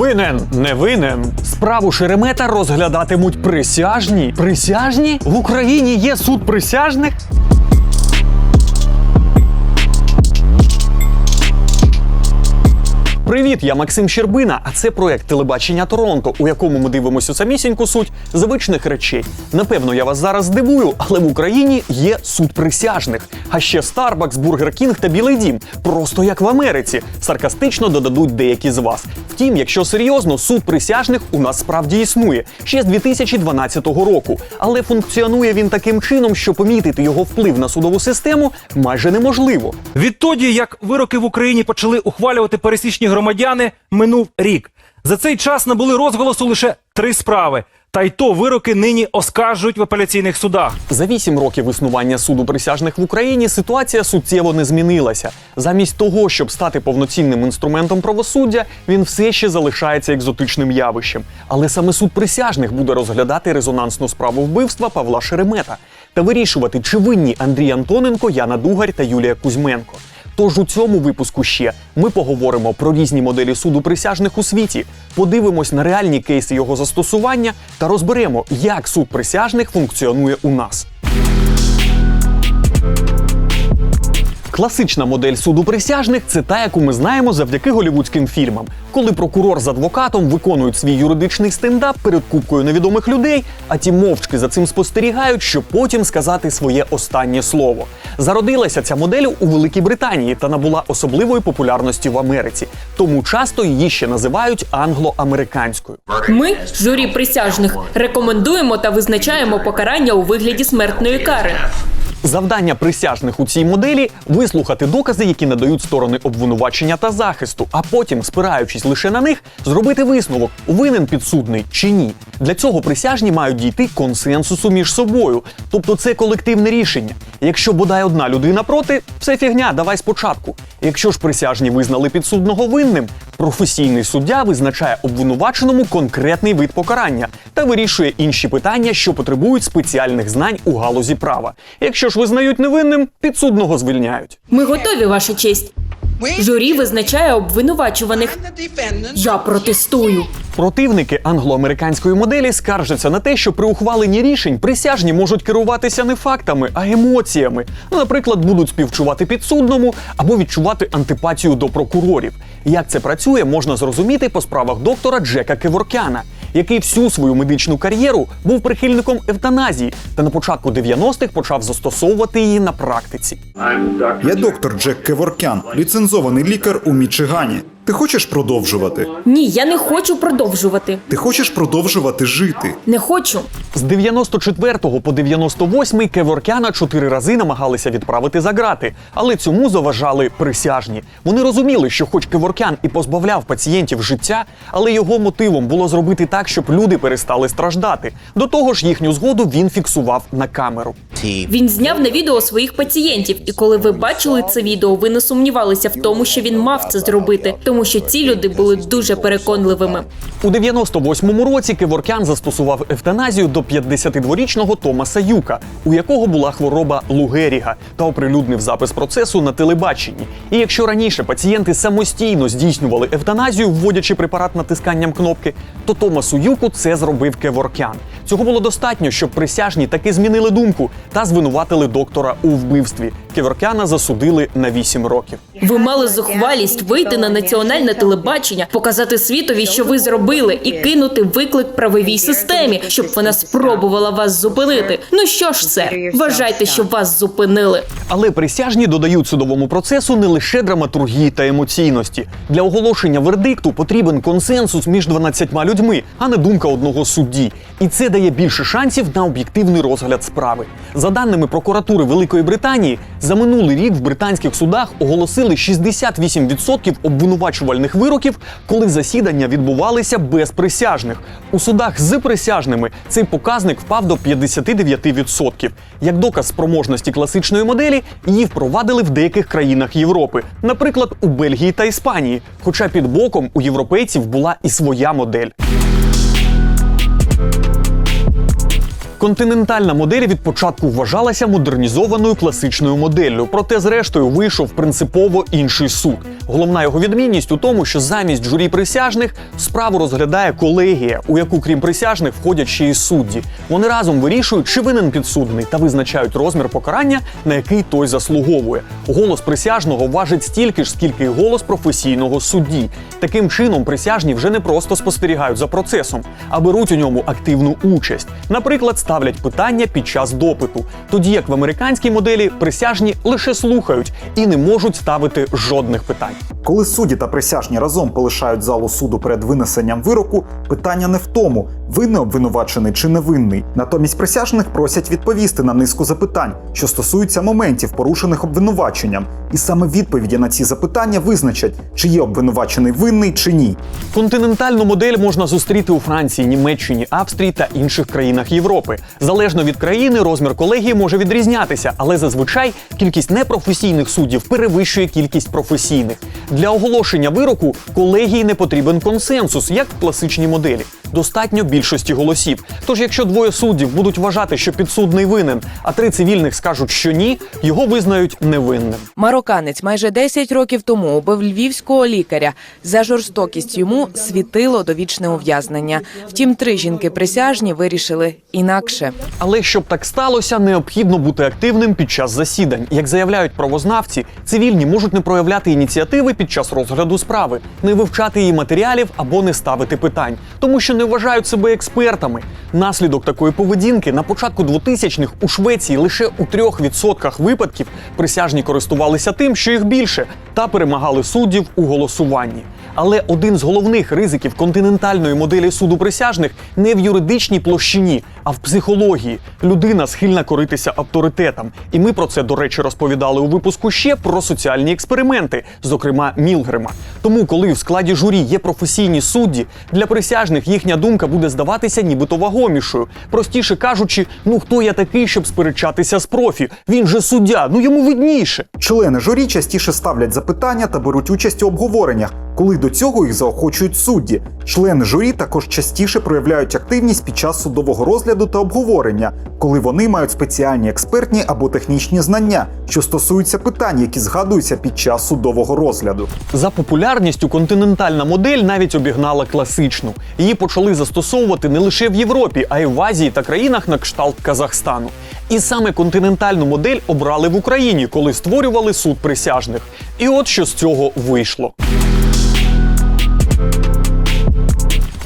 Винен, не винен. Справу Шеремета розглядатимуть присяжні. Присяжні? В Україні є суд присяжних? Привіт, я Максим Щербина, а це проект телебачення Торонто, у якому ми дивимося самісіньку суть звичних речей. Напевно, я вас зараз здивую, але в Україні є суд присяжних. А ще Starbucks, Burger King та Білий Дім. Просто як в Америці. Саркастично додадуть деякі з вас. Втім, якщо серйозно, суд присяжних у нас справді існує ще з 2012 року. Але функціонує він таким чином, що помітити його вплив на судову систему майже неможливо. Відтоді, як вироки в Україні почали ухвалювати пересічні громадяни, минув рік. За цей час набули розголосу лише три справи. Та й то вироки нині оскаржують в апеляційних судах. За вісім років існування суду присяжних в Україні ситуація суттєво не змінилася. Замість того, щоб стати повноцінним інструментом правосуддя, він все ще залишається екзотичним явищем. Але саме суд присяжних буде розглядати резонансну справу вбивства Павла Шеремета та вирішувати, чи винні Андрій Антоненко, Яна Дугарь та Юлія Кузьменко. Тож у цьому випуску ще ми поговоримо про різні моделі суду присяжних у світі, подивимось на реальні кейси його застосування та розберемо, як суд присяжних функціонує у нас. Класична модель суду присяжних це та, яку ми знаємо завдяки голівудським фільмам, коли прокурор з адвокатом виконують свій юридичний стендап перед купкою невідомих людей, а ті мовчки за цим спостерігають, щоб потім сказати своє останнє слово. Зародилася ця модель у Великій Британії та набула особливої популярності в Америці, тому часто її ще називають англо-американською. Ми, журі присяжних, рекомендуємо та визначаємо покарання у вигляді смертної кари. Завдання присяжних у цій моделі вислухати докази, які надають сторони обвинувачення та захисту, а потім, спираючись лише на них, зробити висновок, винен підсудний чи ні. Для цього присяжні мають дійти консенсусу між собою, тобто це колективне рішення. Якщо бодай одна людина проти, все фігня, давай спочатку. Якщо ж присяжні визнали підсудного винним, професійний суддя визначає обвинуваченому конкретний вид покарання та вирішує інші питання, що потребують спеціальних знань у галузі права. Якщо ж визнають невинним, підсудного звільняють. Ми готові, ваша честь. Журі визначає обвинувачуваних. Я протестую. Противники англо-американської моделі скаржаться на те, що при ухваленні рішень присяжні можуть керуватися не фактами, а емоціями. Наприклад, будуть співчувати підсудному або відчувати антипатію до прокурорів. Як це працює, можна зрозуміти по справах доктора Джека Кеворкяна, який всю свою медичну кар'єру був прихильником евтаназії та на початку 90-х почав застосовувати її на практиці. Я доктор Джек Кеворкян, ліцензований лікар у Мічигані. Ти хочеш продовжувати? Ні, я не хочу продовжувати. Ти хочеш продовжувати жити? Не хочу. З 94 по 98 Кеворкяна чотири рази намагалися відправити за грати, але цьому заважали присяжні. Вони розуміли, що хоч Кеворкян і позбавляв пацієнтів життя, але його мотивом було зробити так, щоб люди перестали страждати. До того ж, їхню згоду він фіксував на камеру. Він зняв на відео своїх пацієнтів, і коли ви бачили це відео, ви не сумнівалися в тому, що він мав це зробити, тому що ці люди були дуже переконливими. У 98-му році Кеворкян застосував евтаназію до 52-річного Томаса Юка, у якого була хвороба Лу Геріга, та оприлюднив запис процесу на телебаченні. І якщо раніше пацієнти самостійно здійснювали евтаназію, вводячи препарат натисканням кнопки, то Томасу Юку це зробив Кеворкян. Цього було достатньо, щоб присяжні таки змінили думку та звинуватили доктора у вбивстві. Кеворкяна засудили на 8 років. Ви мали зухвалість вийти на національне телебачення, показати світові, що ви зробили, і кинути виклик правовій системі, щоб вона спробувала вас зупинити. Ну що ж, сер, вважайте, що вас зупинили. Але присяжні додають судовому процесу не лише драматургії та емоційності. Для оголошення вердикту потрібен консенсус між 12 людьми, а не думка одного судді. І це дає більше шансів на об'єктивний розгляд справи. За даними прокуратури Великої Британії, за минулий рік в британських судах оголосили 68% обвинувачувальних вироків, коли засідання відбувалися без присяжних. У судах з присяжними цей показник впав до 59%. Як доказ спроможності класичної моделі, її впровадили в деяких країнах Європи, наприклад, у Бельгії та Іспанії. Хоча під боком у європейців була і своя модель. Континентальна модель від початку вважалася модернізованою класичною моделлю, проте зрештою вийшов принципово інший суд. Головна його відмінність у тому, що замість журі присяжних справу розглядає колегія, у яку крім присяжних входять ще й судді. Вони разом вирішують, чи винен підсудний та визначають розмір покарання, на який той заслуговує. Голос присяжного важить стільки ж, скільки й голос професійного судді. Таким чином, присяжні вже не просто спостерігають за процесом, а беруть у ньому активну участь. Наприклад, ставлять питання під час допиту, тоді як в американській моделі присяжні лише слухають і не можуть ставити жодних питань. Коли судді та присяжні разом полишають залу суду перед винесенням вироку, питання не в тому, винний обвинувачений чи невинний. Натомість присяжних просять відповісти на низку запитань, що стосуються моментів, порушених обвинуваченням, і саме відповіді на ці запитання визначать, чи є обвинувачений винний чи ні. Континентальну модель можна зустріти у Франції, Німеччині, Австрії та інших країнах Європи. Залежно від країни, розмір колегії може відрізнятися, але зазвичай кількість непрофесійних суддів перевищує кількість професійних. Для оголошення вироку колегії не потрібен консенсус, як в класичній моделі. Достатньо більшості голосів. Тож, якщо двоє суддів будуть вважати, що підсудний винен, а три цивільних скажуть, що ні, його визнають невинним. Марокканець майже 10 років тому убив львівського лікаря. За жорстокість йому світило довічне ув'язнення. Втім, три жінки присяжні вирішили інакше. Але щоб так сталося, необхідно бути активним під час засідань. Як заявляють правознавці, цивільні можуть не проявляти ініціативи під час розгляду справи, не вивчати її матеріалів або не ставити питань, тому що не вважають себе експертами. Наслідок такої поведінки на початку 2000-х у Швеції лише у 3% випадків присяжні користувалися тим, що їх більше, та перемагали суддів у голосуванні. Але один з головних ризиків континентальної моделі суду присяжних не в юридичній площині, а в психології. Людина схильна коритися авторитетам. І ми про це, до речі, розповідали у випуску ще про соціальні експерименти, зокрема Мілгрема. Тому, коли в складі журі є професійні судді, для присяжних їхня думка буде здаватися нібито вагомішою. Простіше кажучи, ну хто я такий, щоб сперечатися з профі? Він же суддя, ну йому видніше. Члени журі частіше ставлять запитання та беруть участь у обговореннях, коли до цього їх заохочують судді. Члени журі також частіше проявляють активність під час судового розгляду та обговорення, коли вони мають спеціальні експертні або технічні знання, що стосуються питань, які згадуються під час судового розгляду. За популярністю континентальна модель навіть обігнала класичну. Її почали застосовувати не лише в Європі, а й в Азії та країнах на кшталт Казахстану. І саме континентальну модель обрали в Україні, коли створювали суд присяжних. І от що з цього вийшло.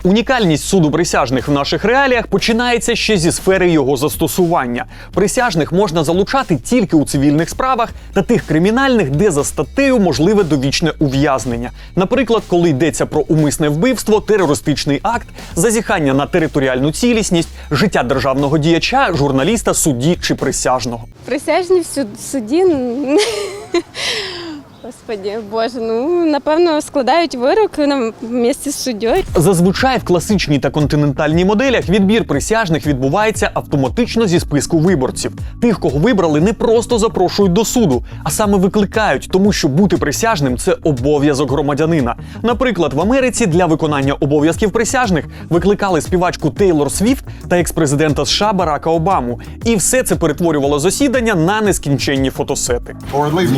Унікальність суду присяжних в наших реаліях починається ще зі сфери його застосування. Присяжних можна залучати тільки у цивільних справах та тих кримінальних, де за статтею можливе довічне ув'язнення. Наприклад, коли йдеться про умисне вбивство, терористичний акт, зазіхання на територіальну цілісність, життя державного діяча, журналіста, судді чи присяжного. Присяжні в суд- суді. Господі Боже, ну напевно складають вирок на місці з суддєю. Зазвичай в класичній та континентальній моделях відбір присяжних відбувається автоматично зі списку виборців. Тих, кого вибрали, не просто запрошують до суду, а саме викликають, тому що бути присяжним це обов'язок громадянина. Наприклад, в Америці для виконання обов'язків присяжних викликали співачку Тейлор Свіфт та експрезидента США Барака Обаму. І все це перетворювало засідання на нескінченні фотосети. or at least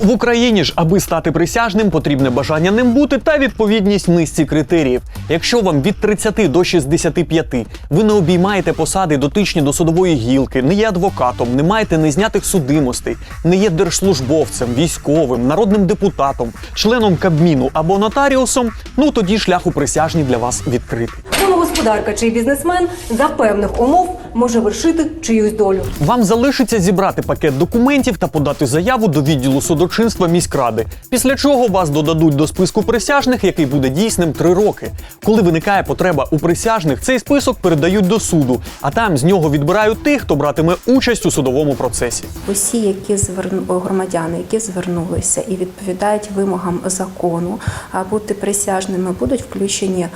В Україні ж, аби стати присяжним, потрібне бажання ним бути та відповідність низці критеріїв. Якщо вам від 30 до 65, ви не обіймаєте посади дотичні до судової гілки, не є адвокатом, не маєте незнятих судимостей, не є держслужбовцем, військовим, народним депутатом, членом Кабміну або нотаріусом, ну тоді шлях у присяжні для вас відкритий. Домогосподарка чи бізнесмен за певних умов може вершити чиюсь долю. Вам залишиться зібрати пакет документів та подати заяву до відділу судочинства міськради. Після чого вас додадуть до списку присяжних, який буде дійсним три роки. Коли виникає потреба у присяжних, цей список передають до суду, а там з нього відбирають тих, хто братиме участь у судовому процесі. Усі, які зверну громадяни, які звернулися і відповідають вимогам закону, а бути присяжними, будуть включені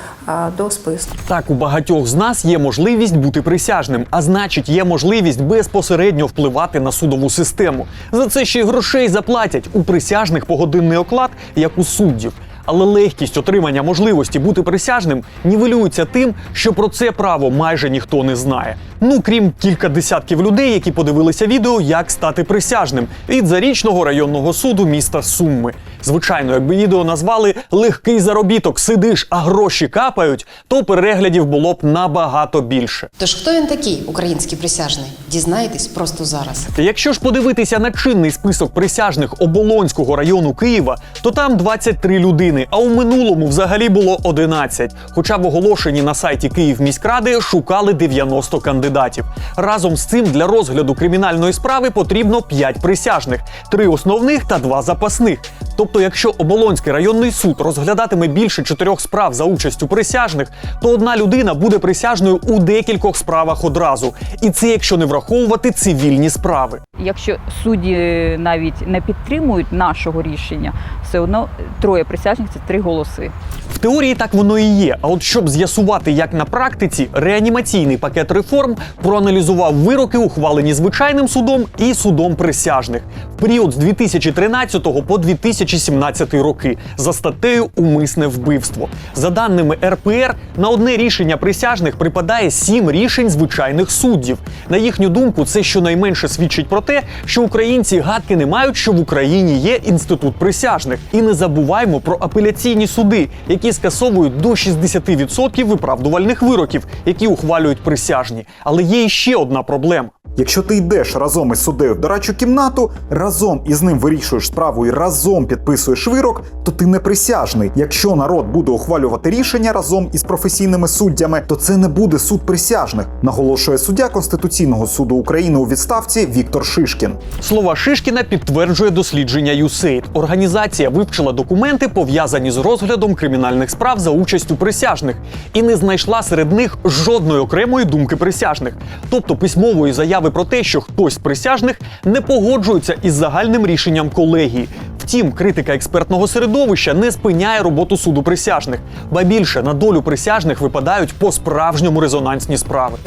до списку. Так, у багатьох з нас є можливість бути присяжним, а значить, є можливість безпосередньо впливати на судову систему. За це ще й грошей заплатять у присяжних погодинний оклад, як у суддів. Але легкість отримання можливості бути присяжним нівелюється тим, що про це право майже ніхто не знає. Ну крім кілька десятків людей, які подивилися відео, як стати присяжним від зарічного районного суду міста Сумми. Звичайно, якби відео назвали легкий заробіток, сидиш, а гроші капають, то переглядів було б набагато більше. Тож хто він такий, український присяжний? Дізнаєтесь просто зараз. Якщо ж подивитися на чинний список присяжних Оболонського району Києва, то там 23 людини, а у минулому взагалі було 11. Хоча в оголошенні на сайті Київміськради шукали 90 кандидатів. Разом з цим для розгляду кримінальної справи потрібно 5 присяжних, 3 основних та 2 запасних. Тобто, якщо Оболонський районний суд розглядатиме більше чотирьох справ за участю присяжних, то одна людина буде присяжною у декількох справах одразу. І це якщо не враховувати цивільні справи. Якщо судді навіть не підтримують нашого рішення, все одно троє присяжних це три голоси. В теорії так воно і є. А от щоб з'ясувати, як на практиці, реанімаційний пакет реформ проаналізував вироки, ухвалені звичайним судом і судом присяжних в період з 2013 по 2017 роки за статтею Умисне вбивство. За даними РПР, на одне рішення присяжних припадає сім рішень звичайних суддів. На їхню думку, це щонайменше свідчить про те, що українці гадки не мають, що в Україні є інститут присяжних. І не забуваймо про апеляційні суди, які скасовують до 60% виправдувальних вироків, які ухвалюють присяжні. Але є іще одна проблема. Якщо ти йдеш разом із суддею в дорадчу кімнату, разом із ним вирішуєш справу і разом підписуєш вирок, то ти не присяжний. Якщо народ буде ухвалювати рішення разом із професійними суддями, то це не буде суд присяжних, наголошує суддя Конституційного суду України у відставці Віктор Шишкін. Слова Шишкіна підтверджує дослідження USAID. Організація вивчила документи, пов'язані з розглядом кримінальних справ за участю присяжних, і не знайшла серед них жодної окремої думки присяжних, тобто письмової заяви про те, що хтось з присяжних не погоджується із загальним рішенням колегії. Втім, критика експертного середовища не спиняє роботу суду присяжних, ба більше на долю присяжних випадають по справжньому резонансні справи.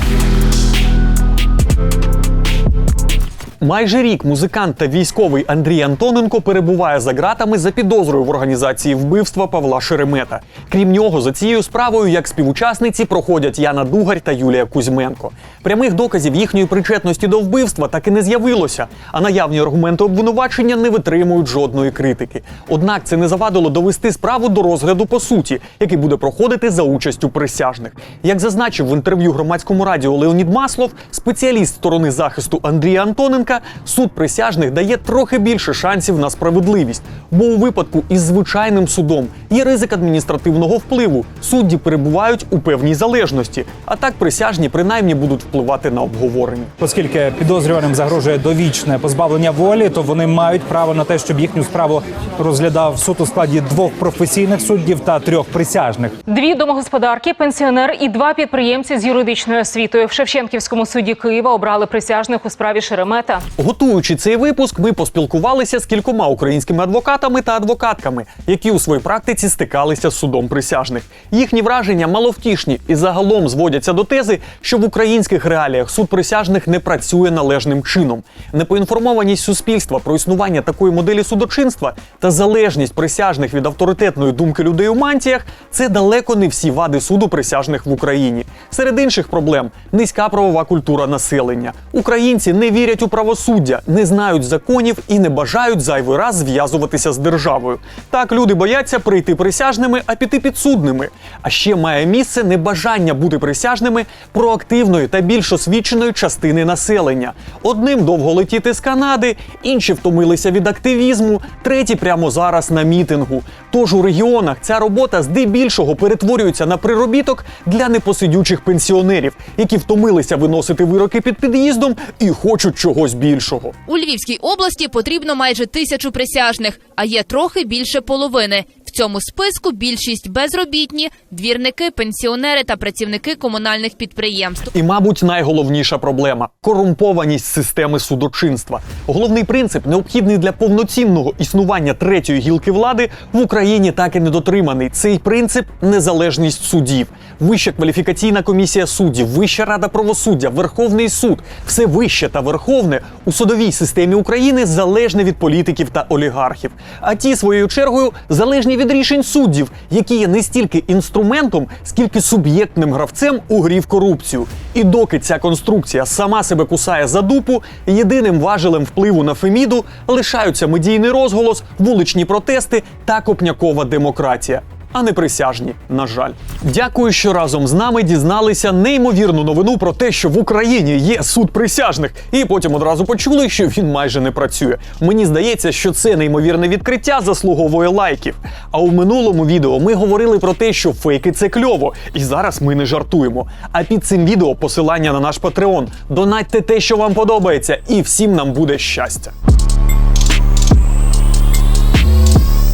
Майже рік музикант та військовий Андрій Антоненко перебуває за ґратами за підозрою в організації вбивства Павла Шеремета. Крім нього, за цією справою як співучасниці проходять Яна Дугарь та Юлія Кузьменко. Прямих доказів їхньої причетності до вбивства так і не з'явилося, а наявні аргументи обвинувачення не витримують жодної критики. Однак це не завадило довести справу до розгляду по суті, який буде проходити за участю присяжних. Як зазначив в інтерв'ю громадському радіо Леонід Маслов, спеціаліст сторони захисту Андрія Антоненка, суд присяжних дає трохи більше шансів на справедливість, бо у випадку із звичайним судом є ризик адміністративного впливу. Судді перебувають у певній залежності, а так присяжні принаймні будуть впливати на обговорення. Оскільки підозрюваним загрожує довічне позбавлення волі, то вони мають право на те, щоб їхню справу розглядав суд у складі двох професійних суддів та трьох присяжних. Дві домогосподарки, пенсіонер і два підприємці з юридичною освітою в Шевченківському суді Києва обрали присяжних у справі Шеремета. Готуючи цей випуск, ми поспілкувалися з кількома українськими адвокатами та адвокатками, які у своїй практиці стикалися з судом присяжних. Їхні враження маловтішні і загалом зводяться до тези, що в українських реаліях суд присяжних не працює належним чином. Непоінформованість суспільства про існування такої моделі судочинства та залежність присяжних від авторитетної думки людей у мантіях це далеко не всі вади суду присяжних в Україні. Серед інших проблем низька правова культура населення. Українці не вірять у правосуддя, не знають законів і не бажають зайвий раз зв'язуватися з державою. Так люди бояться прийти присяжними, а піти підсудними. А ще має місце небажання бути присяжними проактивної та більш освіченої частини населення. Одним довго летіти з Канади, інші втомилися від активізму, треті прямо зараз на мітингу. Тож у регіонах ця робота здебільшого перетворюється на приробіток для непосидючих пенсіонерів, які втомилися виносити вироки під під'їздом і хочуть чогось більшого. У Львівській області потрібно майже тисячу присяжних, а є трохи більше половини. Цьому списку більшість безробітні, двірники, пенсіонери та працівники комунальних підприємств. І, мабуть, найголовніша проблема корумпованість системи судочинства. Головний принцип, необхідний для повноцінного існування третьої гілки влади, в Україні так і не дотриманий. Цей принцип незалежність судів. Вища кваліфікаційна комісія суддів, Вища рада правосуддя, Верховний суд, все вище та верховне у судовій системі України залежне від політиків та олігархів. А ті своєю чергою залежні від від рішень суддів, які є не стільки інструментом, скільки суб'єктним гравцем у грі в корупцію. І доки ця конструкція сама себе кусає за дупу, єдиним важелем впливу на Феміду лишаються медійний розголос, вуличні протести та копнякова демократія. А не присяжні, на жаль. Дякую, що разом з нами дізналися неймовірну новину про те, що в Україні є суд присяжних, і потім одразу почули, що він майже не працює. Мені здається, що це неймовірне відкриття заслуговує лайків. А у минулому відео ми говорили про те, що фейки це кльово, і зараз ми не жартуємо. А під цим відео посилання на наш Патреон. Донатьте те, що вам подобається, і всім нам буде щастя.